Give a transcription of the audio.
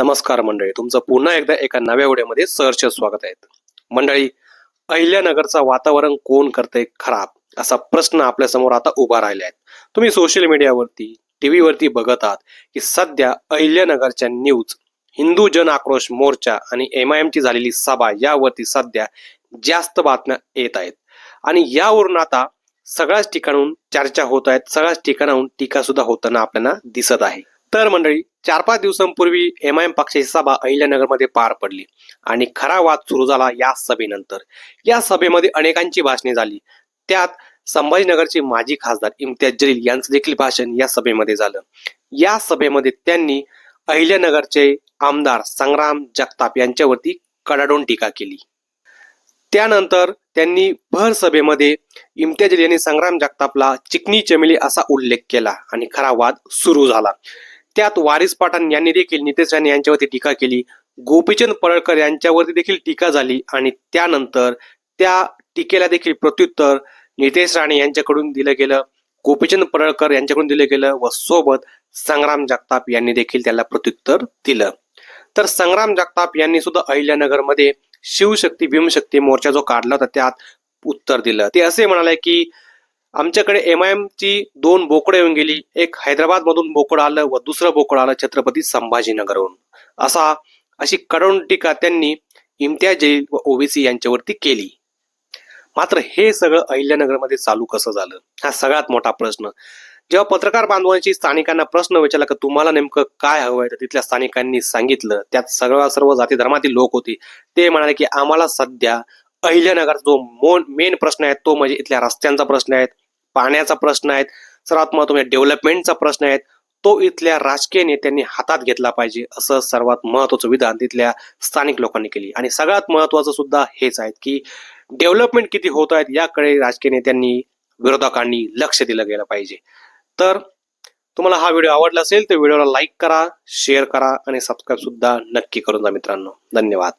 नमस्कार मंडळी तुमचं पुन्हा एकदा एका नव्या व्हिडिओमध्ये सहर्ष स्वागत आहे. मंडळी अहिल्यानगरचा वातावरण कोण करतंय खराब? असा प्रश्न आपल्यासमोर आता उभा राहिला आहे. तुम्ही सोशल मीडियावरती टीव्हीवरती बघत आहात की सध्या अहिल्यानगरच्या न्यूज हिंदू जन आक्रोश मोर्चा आणि एम आय ची झालेली सभा यावरती सध्या जास्त बातम्या येत आहेत. आणि यावरून आता सगळ्याच ठिकाणून चर्चा होत आहेत सगळ्याच ठिकाणाहून टीका सुद्धा होताना आपल्याला दिसत आहे. तर मंडळी चार पाच दिवसांपूर्वी एम आय एम पक्षाची सभा अहिल्यानगरमध्ये पार पडली आणि खरा वाद सुरू झाला या सभेनंतर. या सभेमध्ये अनेकांची भाषणे झाली. त्यात संभाजीनगरचे माजी खासदार इम्तियाज जलील यांचं देखील भाषण या सभेमध्ये झालं. या सभेमध्ये त्यांनी अहिल्यानगरचे आमदार संग्राम जगताप यांच्यावरती कडाडून टीका केली. त्यानंतर त्यांनी भर सभेमध्ये इम्तियाज यांनी संग्राम जगतापला चिकनी चमेली असा उल्लेख केला आणि खरा वाद सुरू झाला. त्यात वारिस पाठान यांनी देखील नितेश राणे यांच्यावरती टीका केली. गोपीचंद पडळकर यांच्यावरती देखील टीका झाली आणि त्यानंतर त्या टीकेला देखील प्रत्युत्तर नितेश राणे यांच्याकडून दिलं गेलं. गोपीचंद पडळकर यांच्याकडून दिलं गेलं व सोबत संग्राम जगताप यांनी देखील त्याला प्रत्युत्तर दिलं. तर संग्राम जगताप यांनी सुद्धा अहिल्यानगरमध्ये शिवशक्ती भीमशक्ती मोर्चा जो काढला होता त्यात उत्तर दिलं. ते असे म्हणाले की आमच्याकडे एम आय ची दोन बोकडं येऊन गेली. एक हैदराबाद मधून बोकड आलं व दुसरं बोकड आलं छत्रपती संभाजीनगरहून. असा अशी कडवून टीका त्यांनी इम्तियाज जलील व ओबीसी यांच्यावरती केली. मात्र हे सगळं अहिल्यानगरमध्ये चालू कसं झालं? हा सगळ्यात मोठा प्रश्न. जेव्हा पत्रकार बांधवांची स्थानिकांना प्रश्न विचारला की तुम्हाला नेमकं काय हवंय? तर तिथल्या स्थानिकांनी सांगितलं त्यात सगळ्या सर्व जाती धर्मातील लोक होते. ते म्हणाले की आम्हाला सध्या अहिल्यानगरचा जो मोन मेन प्रश्न आहे तो म्हणजे इथल्या रस्त्यांचा प्रश्न आहे पाण्याचा प्रश्न आहे सर्वात महत्त्वाचा डेव्हलपमेंटचा म्हणजे प्रश्न आहे तो इथल्या राजकीय नेत्यांनी हातात घेतला पाहिजे असं सर्वात महत्वाचं विधान तिथल्या स्थानिक लोकांनी केली. आणि सगळ्यात महत्वाचं सुद्धा हेच आहे की डेव्हलपमेंट किती होत आहेत याकडे राजकीय नेत्यांनी विरोधकांनी लक्ष दिलं गेलं पाहिजे. तर तुम्हाला हा व्हिडिओ आवडला असेल तर व्हिडिओला लाईक करा शेअर करा आणि सबस्क्राईब सुद्धा नक्की करून जा मित्रांनो. धन्यवाद.